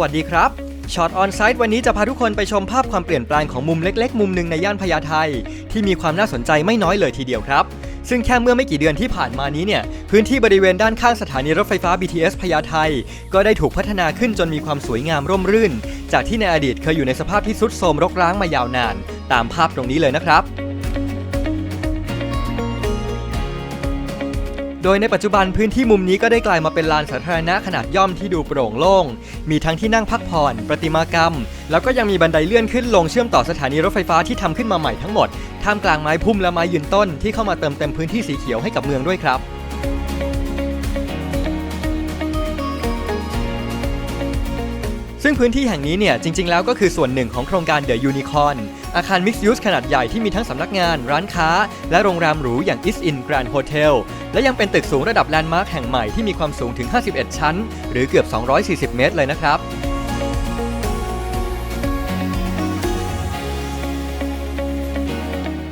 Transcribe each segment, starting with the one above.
วัสดีครับช็อตออนไซต์วันนี้จะพาทุกคนไปชมภาพความเปลี่ยนแปลงของมุมเล็ก ๆ มุมหนึ่งในย่านพญาไทที่มีความน่าสนใจไม่น้อยเลยทีเดียวครับ ซึ่งแค่เมื่อไม่กี่เดือนที่ผ่านมานี้เนี่ย พื้นที่บริเวณด้านข้างสถานีรถไฟฟ้า BTS พญาไทก็ได้ถูกพัฒนาขึ้นจนมีความสวยงามร่มรื่น จากที่ในอดีตเคยอยู่ในสภาพที่ทรุดโทรมรกร้างมายาวนาน ตามภาพตรงนี้เลยนะครับ โดยในปัจจุบันพื้นที่มุมนี้ก็ได้กลายมาเป็นลานสาธารณะขนาดย่อมที่ดูโปร่งโล่ง มีทั้งที่นั่งพักผ่อน ประติมากรรม แล้วก็ยังมีบันไดเลื่อนขึ้นลงเชื่อมต่อสถานีรถไฟฟ้าที่ทำขึ้นมาใหม่ทั้งหมด ท่ามกลางไม้พุ่มและไม้ยืนต้นที่เข้ามาเติมเต็มพื้นที่สีเขียวให้กับเมืองด้วยครับ ซึ่งพื้นที่แห่งนี้เนี่ยจริง ๆ แล้วก็คือส่วนหนึ่งของโครงการ The Unicorn อาคาร Mixed Use ขนาดใหญ่ที่มีทั้งสำนักงาน ร้านค้า และโรงแรมหรูอย่าง East In Grand Hotel และยังเป็นตึกสูงระดับแลนด์มาร์คแห่งใหม่ที่มีความสูงถึง 51 ชั้น หรือเกือบ 240 เมตรเลยนะครับ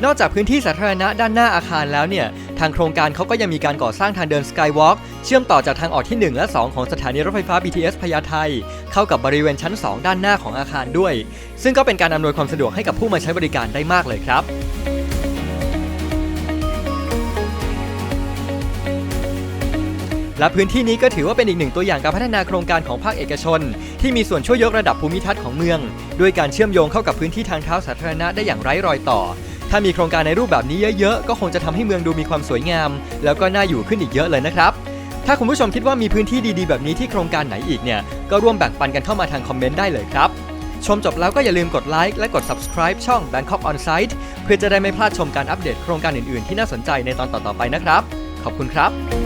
นอกจากพื้นที่สาธารณะด้านหน้าอาคารแล้วเนี่ย ทางโครงการเขาก็ยังมีการก่อสร้างทางเดิน Skywalk เชื่อมต่อจากทางออกที่ 1 และ 2 ของสถานีรถไฟฟ้า BTS พญาไทเข้ากับบริเวณชั้น 2 ด้านหน้าของอาคารด้วย ซึ่งก็เป็นการอำนวยความสะดวกให้กับผู้มาใช้บริการได้มากเลยครับและพื้นที่นี้ก็ถือว่าเป็นอีกหนึ่งตัวอย่างการพัฒนาโครงการของภาคเอกชน ที่มีส่วนช่วยยกระดับภูมิทัศน์ของเมือง ด้วยการเชื่อมโยงเข้ากับพื้นที่ทางเท้าสาธารณะได้อย่างไร้รอยต่อ ถ้ามีโครงการในรูปแบบนี้เยอะๆ ก็คงจะทำให้เมืองดูมีความสวยงาม แล้วก็น่าอยู่ขึ้นอีกเยอะเลยนะครับ ถ้าคุณผู้ชมคิดว่ามีพื้นที่ดีๆ แบบนี้ที่โครงการไหนอีกเนี่ย ก็ร่วมแบ่งปันกันเข้ามาทางคอมเมนต์ได้เลยครับ ชมจบแล้วก็อย่าลืมกดไลค์และกด subscribe ช่อง Bangkok On Site เพื่อจะได้ไม่พลาดชมการอัปเดตโครงการอื่นๆ ที่น่าสนใจในตอนต่อๆไปนะครับ ขอบคุณครับ